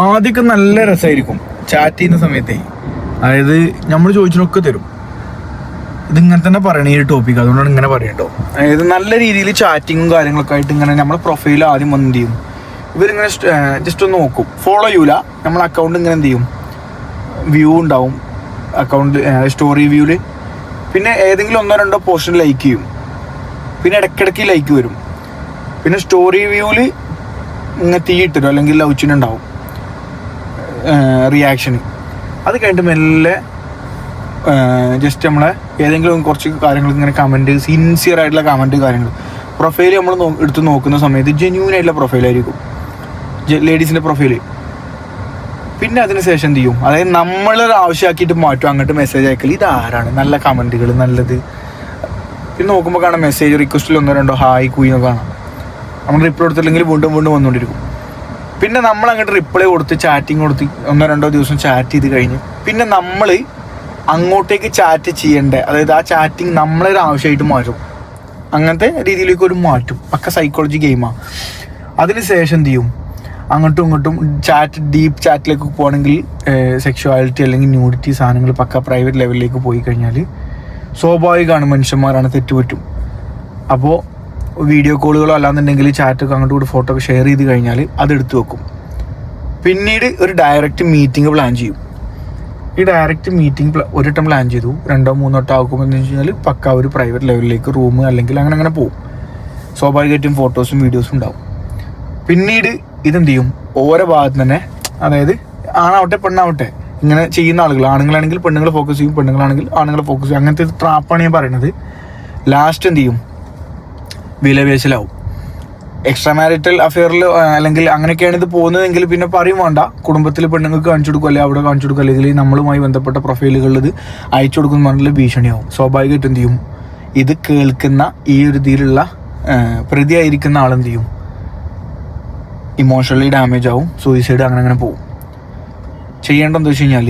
ആദ്യമൊക്കെ നല്ല രസമായിരിക്കും ചാറ്റ് ചെയ്യുന്ന സമയത്തേ. അതായത് നമ്മൾ ചോദിച്ചതിനൊക്കെ തരും. ഇതിങ്ങനെ തന്നെ പറയണ ഈ ടോപ്പിക് അതുകൊണ്ടാണ് ഇങ്ങനെ പറയട്ടോ അതായത് നല്ല രീതിയിൽ ചാറ്റിങ്ങും കാര്യങ്ങളൊക്കെ ആയിട്ട് ഇങ്ങനെ നമ്മളെ പ്രൊഫൈൽ ആദ്യം വന്ന് എന്ത് ചെയ്യും? ഇവരിങ്ങനെ ജസ്റ്റ് ഒന്ന് നോക്കും. ഫോളോ ചെയ്യൂല. നമ്മളെ അക്കൗണ്ട് ഇങ്ങനെ എന്ത് ചെയ്യും? വ്യൂ ഉണ്ടാവും. അക്കൗണ്ട് സ്റ്റോറി വ്യൂവിൽ പിന്നെ ഏതെങ്കിലും ഒന്നോ രണ്ടോ പോർഷൻ ലൈക്ക് ചെയ്യും. പിന്നെ ഇടയ്ക്കിടയ്ക്ക് ലൈക്ക് വരും. പിന്നെ സ്റ്റോറി വ്യൂവിൽ ഇങ്ങനെ തീയിട്ടിരും അല്ലെങ്കിൽ ലൗച്ചിനുണ്ടാവും റിയാക്ഷൻ അത് കഴിഞ്ഞിട്ട് മെല്ലെ ജസ്റ്റ് നമ്മളെ ഏതെങ്കിലും കുറച്ച് കാര്യങ്ങൾ ഇങ്ങനെ കമന്റ് സിൻസിയർ ആയിട്ടുള്ള കമന്റ് കാര്യങ്ങൾ പ്രൊഫൈൽ നമ്മൾ എടുത്ത് നോക്കുന്ന സമയത്ത് ജെന്യൂൻ ആയിട്ടുള്ള പ്രൊഫൈലായിരിക്കും ലേഡീസിന്റെ പ്രൊഫൈൽ പിന്നെ അതിന് ശേഷം എന്ത് ചെയ്യും? അതായത് നമ്മളൊരു ആവശ്യമാക്കിയിട്ട് മാറ്റും അങ്ങോട്ട് മെസ്സേജ് അയക്കൽ ഇതാരാണ്? നല്ല കമന്റുകൾ നല്ലത്. പിന്നെ നോക്കുമ്പോൾ കാണാം മെസ്സേജ് റിക്വസ്റ്റിൽ ഒന്നോ രണ്ടോ ഹായ് കുയിന്നോ കാണാം. നമ്മൾ റിപ്ലൈ കൊടുത്തില്ലെങ്കിൽ വീണ്ടും വീണ്ടും വന്നുകൊണ്ടിരിക്കും പിന്നെ നമ്മൾ അങ്ങോട്ട് റിപ്ലൈ കൊടുത്ത് ചാറ്റിങ് കൊടുത്ത് ഒന്നോ രണ്ടോ ദിവസം ചാറ്റ് ചെയ്ത് കഴിഞ്ഞ്. പിന്നെ നമ്മൾ അങ്ങോട്ടേക്ക് ചാറ്റ് ചെയ്യേണ്ട? അതായത് ആ ചാറ്റിങ് നമ്മളൊരു ആവശ്യമായിട്ട് മാറ്റും. അങ്ങനത്തെ രീതിയിലേക്ക് ഒരു മാറ്റും. ഒക്കെ സൈക്കോളജി ഗെയിമാണ് അതിന് ശേഷം എന്ത് ചെയ്യും? അങ്ങോട്ടും ഇങ്ങോട്ടും ചാറ്റ് ഡീപ്പ് ചാറ്റിലേക്ക് പോകണമെങ്കിൽ സെക്ഷുവാലിറ്റി അല്ലെങ്കിൽ ന്യൂഡിറ്റി സാധനങ്ങൾ പക്ക പ്രൈവറ്റ് ലെവലിലേക്ക് പോയി കഴിഞ്ഞാൽ സ്വാഭാവികമാണ് മനുഷ്യന്മാരാണ് തെറ്റുപറ്റും. അപ്പോൾ വീഡിയോ കോളുകളോ അല്ലാന്നുണ്ടെങ്കിൽ ചാറ്റൊക്കെ അങ്ങോട്ട് കൂടി ഫോട്ടോ ഒക്കെ ഷെയർ ചെയ്ത് കഴിഞ്ഞാൽ അത് എടുത്തു വെക്കും. പിന്നീട് ഒരു ഡയറക്റ്റ് മീറ്റിംഗ് പ്ലാൻ ചെയ്യും. ഈ ഡയറക്റ്റ് മീറ്റിംഗ് ഒരു വട്ടം പ്ലാൻ ചെയ്തു. രണ്ടോ മൂന്നോ വട്ടം ആക്കുമ്പോൾ എന്ന് വെച്ച് കഴിഞ്ഞാൽ പക്ക ഒരു പ്രൈവറ്റ് ലെവലിലേക്ക് റൂം അല്ലെങ്കിൽ അങ്ങനെ അങ്ങനെ പോകും സ്വാഭാവികമായിട്ടും ഫോട്ടോസും വീഡിയോസും ഉണ്ടാവും. പിന്നീട് ഇതെന്ത് ചെയ്യും? ഓരോ ഭാഗത്ത് തന്നെ അതായത് ആണാവട്ടെ പെണ്ണാവട്ടെ ഇങ്ങനെ ചെയ്യുന്ന ആളുകൾ ആണുങ്ങളാണെങ്കിൽ പെണ്ണുങ്ങളെ ഫോക്കസ് ചെയ്യും പെണ്ണുങ്ങളാണെങ്കിൽ ആണുങ്ങളെ ഫോക്കസ് ചെയ്യും. അങ്ങനത്തെ ട്രാപ്പാണ് ഞാൻ പറയുന്നത്. ലാസ്റ്റ് എന്ത് ചെയ്യും? വിലപേശലാവും. എക്സ്ട്രാ മാരിറ്റൽ അഫെയറിൽ അല്ലെങ്കിൽ അങ്ങനെയൊക്കെയാണ് ഇത് പോകുന്നതെങ്കിൽ പിന്നെ പറയും വേണ്ട. കുടുംബത്തിൽ പെണ്ണുങ്ങൾക്ക് കാണിച്ചു കൊടുക്കും അല്ലെങ്കിൽ അവിടെ കാണിച്ചു കൊടുക്കും അല്ലെങ്കിൽ നമ്മളുമായി ബന്ധപ്പെട്ട പ്രൊഫൈലുകളിൽ ഇത് അയച്ചു കൊടുക്കുന്ന പറഞ്ഞാൽ ഭീഷണിയാവും. സ്വാഭാവികമായിട്ട് എന്ത് ചെയ്യും? ഇത് കേൾക്കുന്ന ഈ ഒരു രീതിയിലുള്ള പ്രതിയായിരിക്കുന്ന ആളെന്ത് ചെയ്യും? ഇമോഷണലി ഡാമേജ് ആവും സൂയിസൈഡ് അങ്ങനെ അങ്ങനെ പോവും. ചെയ്യേണ്ടതെന്ന് വെച്ച് കഴിഞ്ഞാൽ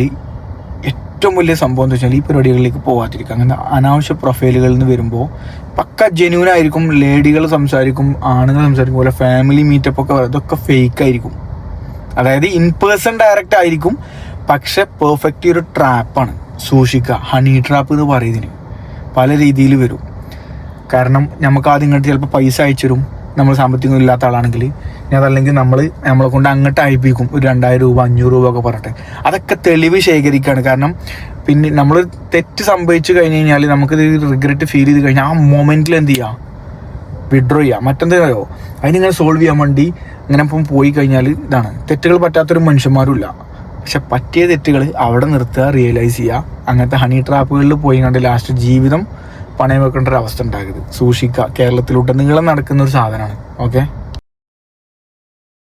ഏറ്റവും വലിയ സംഭവം എന്ന് വെച്ചാൽ ഈ പരിപാടികളിലേക്ക് പോകാതിരിക്കുക അങ്ങനെ അനാവശ്യ പ്രൊഫൈലുകളിൽ നിന്ന് വരുമ്പോൾ പക്ക ജെന്യൂൻ ആയിരിക്കും ലേഡികൾ സംസാരിക്കും ആണുങ്ങൾ സംസാരിക്കും പോലെ ഫാമിലി മീറ്റപ്പ് ഒക്കെ അതൊക്കെ ഫേക്ക് ആയിരിക്കും. അതായത് ഇൻ പേഴ്സൺ ഡയറക്റ്റ് ആയിരിക്കും. പക്ഷെ പെർഫെക്റ്റ് ഒരു ട്രാപ്പാണ് സൂക്ഷിക്കുക. ഹണി ട്രാപ്പ് എന്ന് പറയുന്നതിന് പല രീതിയിൽ വരും. കാരണം നമുക്ക് ആദ്യം ഇങ്ങോട്ട് ചിലപ്പോൾ പൈസ അയച്ചു തരും. നമ്മൾ സാമ്പത്തികം ഇല്ലാത്ത ആളാണെങ്കിൽ അതല്ലെങ്കിൽ നമ്മൾ നമ്മളെ കൊണ്ട് അങ്ങോട്ട് അയപ്പിക്കും. ഒരു രണ്ടായിരം രൂപ അഞ്ഞൂറ് രൂപ ഒക്കെ പറഞ്ഞിട്ട്. അതൊക്കെ തെളിവ് ശേഖരിക്കുകയാണ് കാരണം പിന്നെ നമ്മൾ തെറ്റ് സംഭവിച്ചു കഴിഞ്ഞ് കഴിഞ്ഞാൽ നമുക്കിത് റിഗ്രറ്റ് ഫീൽ ചെയ്ത് കഴിഞ്ഞാൽ ആ മൊമെന്റിൽ എന്ത് ചെയ്യാം? വിഡ്രോ ചെയ്യാം. മറ്റെന്തായോ അതിനിങ്ങനെ സോൾവ് ചെയ്യാൻ വേണ്ടി ഇങ്ങനെ ഇപ്പം പോയി കഴിഞ്ഞാൽ ഇതാണ്. തെറ്റുകൾ പറ്റാത്തൊരു മനുഷ്യന്മാരും ഇല്ല പക്ഷെ പറ്റിയ തെറ്റുകൾ അവിടെ നിർത്തുക റിയലൈസ് ചെയ്യുക. അങ്ങനത്തെ ഹണി ട്രാപ്പുകളിൽ പോയി കണ്ട് ലാസ്റ്റ് ജീവിതം പണയം വെക്കേണ്ട ഒരു അവസ്ഥ ഉണ്ടാകരുത്. സൂക്ഷിക്കുക. കേരളത്തിലുടനീളം നടക്കുന്ന ഒരു സാധനമാണ്. ഓക്കെ